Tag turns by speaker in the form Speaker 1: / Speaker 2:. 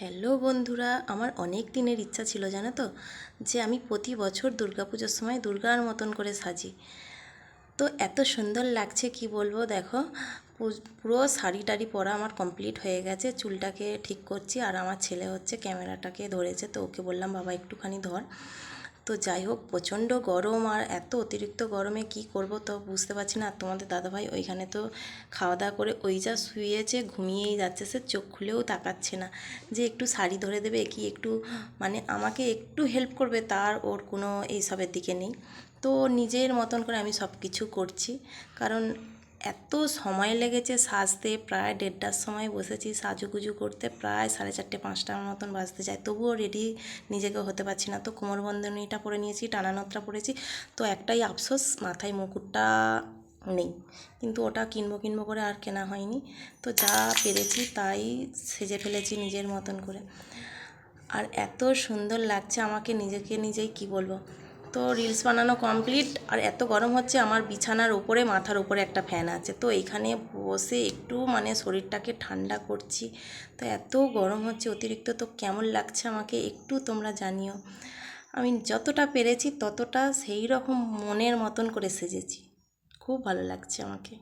Speaker 1: Hello বন্ধুরা, আমার অনেক দিনের ইচ্ছা ছিল, জানো তো? যে আমি প্রতি বছর দুর্গাপুজোর সময় দুর্গার মতন করে সাজি। তো এত সুন্দর লাগছে, কি বলব? দেখো পুরো শাড়ি টাড়ি পরা আমার কমপ্লিট হয়ে গেছে। চুলটাকে ঠিক করছি, আর আমার ছেলে হচ্ছে ক্যামেরাটাকে ধরেছে, তো ওকে বললাম, বাবা, একটুখানি ধর। তো যাই হোক, প্রচণ্ড গরম আর এত অতিরিক্ত গরমে কি করব তো বুঝতে পারছি না। তোমাদের দাদাভাই ওইখানে তো খাওয়া দাওয়া করে ওই যা শুয়েছে, ঘুমিয়েই যাচ্ছে, সে চোখ খুলেও তাকাচ্ছে না। যে একটু শাড়ি ধরে দেবে কি একটু মানে আমাকে একটু হেল্প করবে তার ওর কোনো এইসবের দিকে নেই। তো নিজের মতন করে আমি সব কিছু করছি। কারণ এত সময় লেগেছে সাজতে, প্রায় দেড়টার সময় বসেছি, সাজুগুজু করতে, প্রায় সাড়ে চারটে, পাঁচটার মতন বাজতে যায়। তবুও রেডি নিজেকে হতে পারছি না। তো কোমরবন্ধনীটা পরে নিয়েছি টানানোটা পরেছি। তো একটাই আফসোস, মাথায় মুকুটটা নেই। কিন্তু ওটা কিনবো কিনবো করে আর কেনা হয়নি। তো যা পেরেছি তাই সেজে ফেলেছি নিজের মতন করে। আর এত সুন্দর লাগছে আমাকে নিজেকে নিজেই কি বলব? তো রিলস বানানো কমপ্লিট আর এত গরম হচ্ছে আমার বিছানার উপরে, মাথার উপরে একটা ফ্যান আছে। তো এখানে বসে একটু মানে শরীরটাকে ঠান্ডা করছি। তো এত গরম হচ্ছে, অতিরিক্ত তো কেমন লাগছে আমাকে একটু তোমরা জানিও। আমি যতটা পেরেছি ততটা সেই রকম মনের মতন করে সেজেছি। খুব ভালো লাগছে আমাকে।